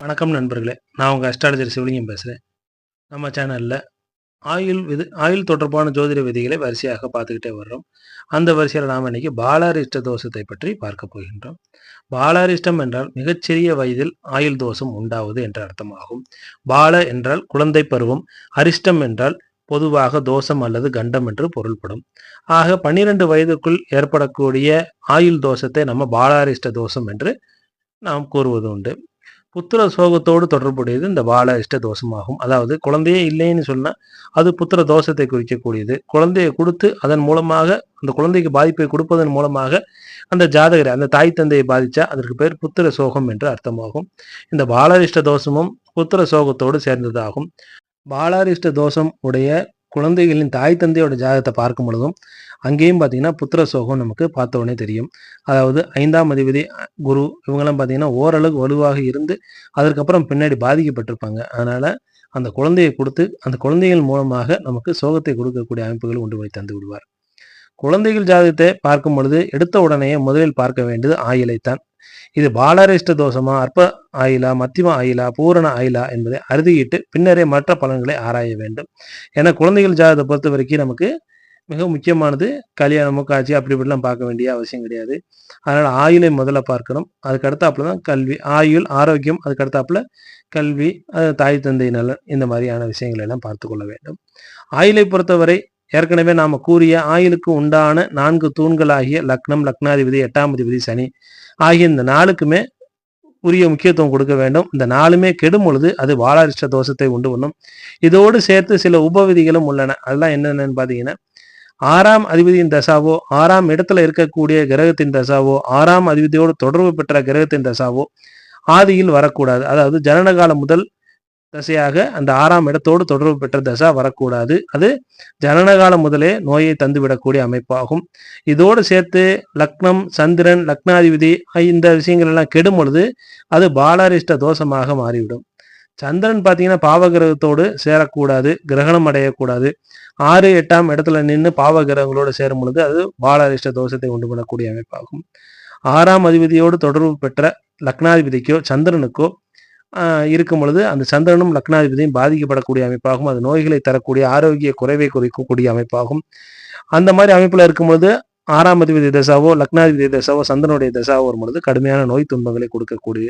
வணக்கம் நண்பர்களே. நான் உங்கள் அஸ்ட்ராலஜர் சிவலிங்கம் பேசுகிறேன் நம்ம சேனலில் ஆயுள் விதி ஆயுள் தொடர்பான ஜோதிட விதிகளை வரிசையாக பார்த்துக்கிட்டே வர்றோம். அந்த வரிசையில் நாம் இன்னைக்கு பாலாரிஷ்ட தோஷத்தை பற்றி பார்க்க போகின்றோம். பாலாரிஷ்டம் என்றால் மிகச்சிறிய வயதில் ஆயுள் தோஷம் உண்டாவது என்ற அர்த்தமாகும். பால என்றால் குழந்தை பருவம் அரிஷ்டம் என்றால் பொதுவாக தோஷம் அல்லது கண்டம் என்று பொருள்படும். ஆக பன்னிரண்டு வயதுக்குள் ஏற்படக்கூடிய ஆயுள் தோஷத்தை நம்ம பாலாரிஷ்ட தோஷம் என்று நாம் கூறுவது உண்டு. புத்திர சோகத்தோடு தொடர்புடையது இந்த பால இஷ்ட தோஷமாகும். அதாவது குழந்தையே இல்லைன்னு சொன்னால் அது புத்திர தோஷத்தை குறிக்கக்கூடியது. குழந்தையை கொடுத்து அதன் மூலமாக அந்த குழந்தைக்கு பாதிப்பை கொடுப்பதன் மூலமாக அந்த ஜாதகரை அந்த தாய் தந்தையை பாதித்தா அதற்கு பேர் புத்திர சோகம் என்று அர்த்தமாகும். இந்த பாலாரிஷ்ட தோஷமும் புத்திர சோகத்தோடு சேர்ந்ததாகும். பாலாரிஷ்ட தோஷம் உடைய குழந்தைகளின் தாய் தந்தையோட ஜாதகத்தை பார்க்கும் பொழுதும் அங்கேயும் பார்த்தீங்கன்னா புத்திர சோகம் நமக்கு பார்த்த உடனே தெரியும். அதாவது ஐந்தாம் அதிபதி குரு இவங்கெல்லாம் பார்த்தீங்கன்னா ஓரளவு வலுவாக இருந்து அதற்கப்புறம் பின்னாடி பாதிக்கப்பட்டிருப்பாங்க. அதனால அந்த குழந்தையை கொடுத்து அந்த குழந்தைகள் மூலமாக நமக்கு சோகத்தை கொடுக்கக்கூடிய அமைப்புகள் உண்டு போய் தந்து விடுவார். குழந்தைகள் ஜாதகத்தை பார்க்கும் பொழுது எடுத்த உடனேயே முதலில் பார்க்க வேண்டியது ஆயிலைத்தான் இது பாலாரிஷ்ட தோஷமா அற்ப ஆயிலா மத்தியம ஆயிலா பூரண ஆயிலா என்பதை அறுதியிட்டு பின்னரே மற்ற பலன்களை ஆராய வேண்டும். ஏன்னா குழந்தைகள் ஜாதகத்தை பொறுத்த வரைக்கும் நமக்கு மிக முக்கியமானது கல்யாணமோ காட்சி அப்படி இப்படிலாம் பார்க்க வேண்டிய அவசியம் கிடையாது. அதனால் ஆயுளை முதல்ல பார்க்கணும். அதுக்கு அடுத்தாப்புல தான் கல்வி ஆயுள் ஆரோக்கியம் அதுக்கு அடுத்தாப்புல கல்வி அது தாய் தந்தை நலன் இந்த மாதிரியான விஷயங்களை எல்லாம் பார்த்து கொள்ள வேண்டும். ஆயுளை பொறுத்தவரை ஏற்கனவே நாம் கூறிய ஆயுளுக்கு உண்டான நான்கு தூண்களாகிய லக்னம் லக்னாதிபதி எட்டாம் அதிபதி சனி ஆகிய இந்த நாளுக்குமே உரிய முக்கியத்துவம் கொடுக்க வேண்டும். இந்த நாளுமே கெடும் பொழுது அது வாலாரிஷ்ட தோஷத்தை உண்டு பண்ணும். இதோடு சேர்த்து சில உபவிதிகளும் உள்ளன. அதெல்லாம் என்னென்னு பார்த்தீங்கன்னா ஆறாம் அதிபதியின் தசாவோ ஆறாம் இடத்துல இருக்கக்கூடிய கிரகத்தின் தசாவோ ஆறாம் அதிபதியோடு தொடர்பு பெற்ற கிரகத்தின் தசாவோ ஆதியில் வரக்கூடாது. அதாவது ஜனனகாலம் முதல் தசையாக அந்த ஆறாம் இடத்தோடு தொடர்பு பெற்ற தசா வரக்கூடாது. அது ஜனனகாலம் முதலே நோயை தந்துவிடக்கூடிய அமைப்பாகும். இதோடு சேர்த்து லக்னம் சந்திரன் லக்னாதிபதி இந்த விஷயங்கள் எல்லாம் கெடும் பொழுது அது பாலாரிஷ்ட தோஷமாக மாறிவிடும். சந்திரன் பார்த்தீங்கன்னா பாவகிரகத்தோடு சேரக்கூடாது கிரகணம் அடையக்கூடாது. ஆறு எட்டாம் இடத்துல நின்று பாவகிரகங்களோடு சேரும் பொழுது அது பாலாரிஷ்ட தோஷத்தை உண்டு பண்ணக்கூடிய அமைப்பாகும். ஆறாம் அதிபதியோடு தொடர்பு பெற்ற லக்னாதிபதிக்கோ சந்திரனுக்கோ இருக்கும் பொழுது அந்த சந்திரனும் லக்னாதிபதியும் பாதிக்கப்படக்கூடிய அமைப்பாகும். அது நோய்களை தரக்கூடிய ஆரோக்கிய குறைவை குறிக்கக்கூடிய அமைப்பாகும். அந்த மாதிரி அமைப்பில் இருக்கும் பொழுது ஆறாம் அதிபதி தசாவோ லக்னாதிபதி தசாவோ சந்திரனுடைய தசாவோ வரும் பொழுது கடுமையான நோய் துன்பங்களை கொடுக்கக்கூடிய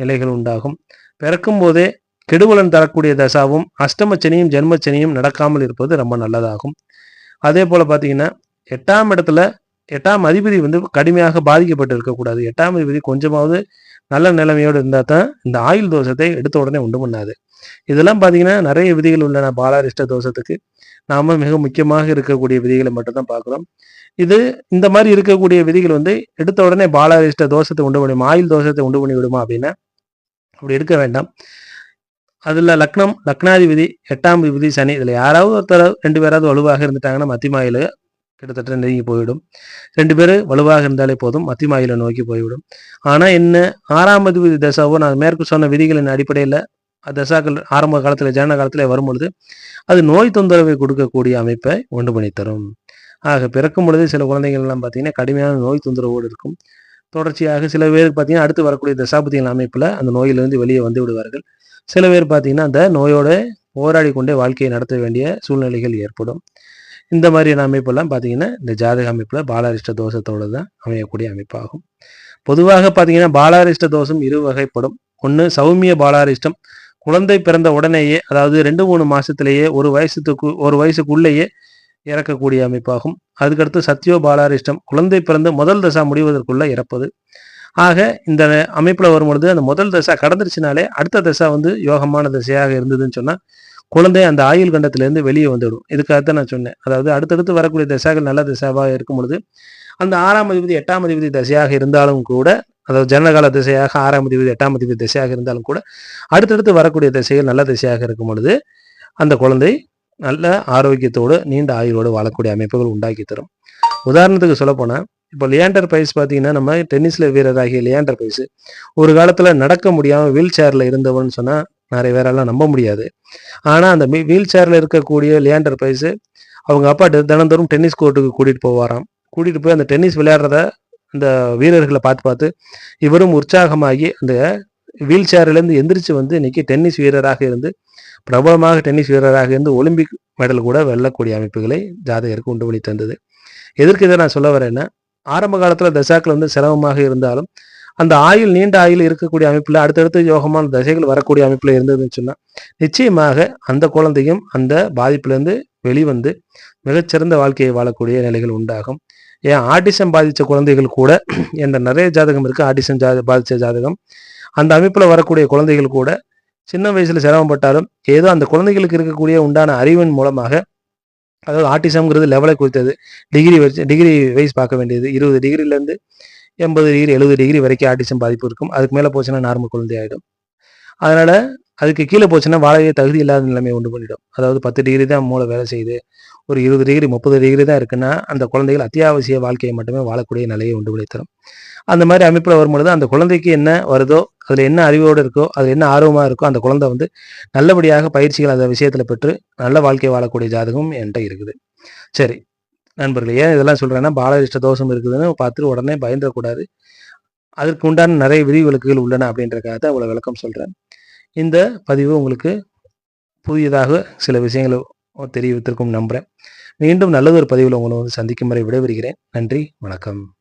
நிலைகள் உண்டாகும். பிறக்கும் போதே கெடுவலன் தரக்கூடிய தசாவும் அஷ்டமச்சனியும் ஜென்மச்சனியும் நடக்காமல் இருப்பது ரொம்ப நல்லதாகும். அதே போல் பார்த்தீங்கன்னா எட்டாம் இடத்துல எட்டாம் அதிபதி வந்து கடுமையாக பாதிக்கப்பட்டு இருக்கக்கூடாது. எட்டாம் அதிபதி கொஞ்சமாவது நல்ல நிலைமையோடு இருந்தால் தான் இந்த ஆயுள் தோஷத்தை எடுத்த உடனே உண்டு பண்ணாது. இதெல்லாம் பார்த்தீங்கன்னா நிறைய விதிகள் உள்ளன. பாலாரிஷ்ட தோஷத்துக்கு. நாம மிக முக்கியமாக இருக்கக்கூடிய விதிகளை மட்டும்தான் பார்க்குறோம் இது இந்த மாதிரி இருக்கக்கூடிய விதிகள் வந்து எடுத்த உடனே பாலாரிஷ்ட தோஷத்தை உண்டு பண்ணி ஆயுள் தோஷத்தை உண்டு பண்ணி விடுமா அப்படின்னா அப்படி எடுக்க வேண்டாம். அதில் லக்னம் லக்னாதிபதி எட்டாம் விதி சனி இதில் யாராவது ஒருத்தர் ரெண்டு பேராவது வலுவாக இருந்துட்டாங்கன்னா மத்திமாயில் கிட்டத்தட்ட நெருங்கி போய்விடும். ரெண்டு பேர் வலுவாக இருந்தாலே போதும் மத்திமாயில நோக்கி போய்விடும். ஆனால் என்ன ஆறாம் அதிபதி தசாவோ நான் மேற்கு சொன்ன விதிகளின் அடிப்படையில் தசாக்கள் ஆரம்ப காலத்தில் ஜன காலத்தில் வரும்பொழுது அது நோய் தொந்தரவை கொடுக்கக்கூடிய அமைப்பை உண்டு பண்ணி தரும் ஆக பிறக்கும் பொழுது சில குழந்தைகள்லாம் பார்த்தீங்கன்னா கடுமையான நோய் தொந்தரவோடு இருக்கும். தொடர்ச்சியாக சில பேருக்கு பார்த்தீங்கன்னா அடுத்து வரக்கூடிய தசாபதியின் அமைப்பில் அந்த நோயிலிருந்து வெளியே வந்து விடுவார்கள். சில பேர் பார்த்தீங்கன்னா அந்த நோயோட போராடி கொண்டே வாழ்க்கையை நடத்த வேண்டிய சூழ்நிலைகள் ஏற்படும். இந்த மாதிரியான அமைப்பெல்லாம் பார்த்தீங்கன்னா இந்த ஜாதக அமைப்பில் பாலாரிஷ்ட தோஷத்தோடு தான் அமையக்கூடிய அமைப்பாகும். பொதுவாக பார்த்தீங்கன்னா பாலாரிஷ்ட தோஷம் இரு வகைப்படும். ஒன்று சௌமிய பாலாரிஷ்டம். குழந்தை பிறந்த உடனேயே அதாவது ரெண்டு மூணு மாசத்திலேயே ஒரு வயசுக்கு ஒரு வயசுக்குள்ளேயே இறக்கக்கூடிய அமைப்பாகும். அதுக்கடுத்து சத்யோ பாலாரிஷ்டம் குழந்தை பிறந்து முதல் தசா முடிவதற்குள்ள இறப்பது. ஆக இந்த அமைப்பில் வரும்பொழுது அந்த முதல் தசா கடந்துருச்சுனாலே அடுத்த தசா வந்து யோகமான தசையாக இருந்ததுன்னு சொன்னால் குழந்தை அந்த ஆயுள் கண்டத்திலேருந்து வெளியே வந்துவிடும். இதுக்காகத்தான் நான் சொன்னேன். அதாவது அடுத்தடுத்து வரக்கூடிய தசாக்கள் நல்ல தசாவாக இருக்கும் பொழுது அந்த ஆறாம் அதிபதி எட்டாம் அதிபதி தசையாக இருந்தாலும் கூட அதாவது ஜனகால திசையாக ஆறாம் அதிபதி எட்டாம் அதிபதி திசையாக இருந்தாலும் கூட அடுத்தடுத்து வரக்கூடிய திசைகள் நல்ல திசையாக இருக்கும் பொழுது அந்த குழந்தை நல்ல ஆரோக்கியத்தோடு நீண்ட ஆயுளோடு வாழக்கூடிய அமைப்புகள் உண்டாக்கி தரும். உதாரணத்துக்கு சொல்லப்போனால் இப்போ லியாண்டர் பைஸ் பார்த்தீங்கன்னா நம்ம டென்னிஸில் வீரராகிய லியாண்டர் பைஸ் ஒரு காலத்தில் நடக்க முடியாமல் வீல் சேரில் இருந்தவன் சொன்னால் நிறைய பேரெல்லாம் நம்ப முடியாது. ஆனால் அந்த வீல் சேரில் இருக்கக்கூடிய லியாண்டர் பைஸ் அவங்க அப்பா தினந்தோறும் டென்னிஸ் கோர்ட்டுக்கு கூட்டிகிட்டு போவாராம். கூட்டிகிட்டு போய் அந்த டென்னிஸ் விளையாடுறத அந்த வீரர்களை பார்த்து பார்த்து இவரும் உற்சாகமாகி அந்த வீல் சேர்லேருந்து எந்திரிச்சு வந்து இன்னைக்கு டென்னிஸ் வீரராக இருந்து பிரபலமாக டென்னிஸ் வீரராக இருந்து ஒலிம்பிக் மெடல் கூட வெல்லக்கூடிய அமைப்புகளை ஜாதகருக்கு உண்டு வழி தந்தது. எதற்கு இதை நான் சொல்ல வரேன்னா ஆரம்ப காலத்தில் தசாக்கள் வந்து சிரமமாக இருந்தாலும் அந்த ஆயுள் நீண்ட ஆயுள் இருக்கக்கூடிய அமைப்பில் அடுத்தடுத்து யோகமான தசைகள் வரக்கூடிய அமைப்பில் இருந்ததுன்னு சொன்னால் நிச்சயமாக அந்த குழந்தையும் அந்த பாதிப்பிலேருந்து வெளிவந்து மிகச்சிறந்த வாழ்க்கையை வாழக்கூடிய நிலைகள் உண்டாகும். ஏன் ஆட்டிசம் பாதித்த குழந்தைகள் கூட என்ற நிறைய ஜாதகம் இருக்குது ஆட்டிசம் ஜாத பாதித்த ஜாதகம். அந்த அமைப்பில் வரக்கூடிய குழந்தைகள் கூட சின்ன வயசில் சிரமப்பட்டாலும் ஏதோ அந்த குழந்தைகளுக்கு இருக்கக்கூடிய உண்டான அறிவின் மூலமாக அதாவது ஆட்டிசம்ங்கிறது லெவலை குறித்தது. டிகிரி வச்சு டிகிரி வைஸ் பார்க்க வேண்டியது. இருபது டிகிரிலேருந்து எண்பது டிகிரி எழுபது டிகிரி வரைக்கும் ஆட்டிசம் பாதிப்பு இருக்கும். அதுக்கு மேலே போச்சுன்னா நார்மல் குழந்தை ஆகிடும் அதனால் அதுக்கு கீழே போச்சுன்னா வாழவே தகுதி இல்லாத நிலைமை உண்டு பண்ணிடும். அதாவது பத்து டிகிரி தான் மூளை வேலை செய்யுது. ஒரு இருபது டிகிரி முப்பது டிகிரி தான் இருக்குன்னா அந்த குழந்தைகள் அத்தியாவசிய வாழ்க்கையை மட்டுமே வாழக்கூடிய நிலையை உண்டு விளைத்தரும் அந்த மாதிரி அமைப்பில் வரும்பொழுது அந்த குழந்தைக்கு என்ன வருதோ அதில் என்ன அறிவோடு இருக்கோ அதில் என்ன ஆர்வமாக இருக்கோ அந்த குழந்தை வந்து நல்லபடியாக பயிற்சிகள் அந்த விஷயத்தில் பெற்று நல்ல வாழ்க்கை வாழக்கூடிய ஜாதகம் என்கிட்ட இருக்குது. சரி நண்பர்களே ஏன் இதெல்லாம் சொல்கிறேன்னா பாலரிஷ்ட தோஷம் இருக்குதுன்னு பார்த்துட்டு உடனே பயந்துடக்கூடாது. அதற்கு உண்டான நிறைய விதிவிலக்குகள் உள்ளன அப்படின்றக்காக தான் அவ்வளோ விளக்கம் சொல்கிறேன் இந்த பதிவு உங்களுக்கு புதியதாக சில விஷயங்களை தெரிவித்திருக்கும் நம்புகிறேன் மீண்டும் நல்லதொரு பதிவில் உங்களை வந்து சந்திக்கும் வரை விடைபெறுகிறேன். நன்றி வணக்கம்.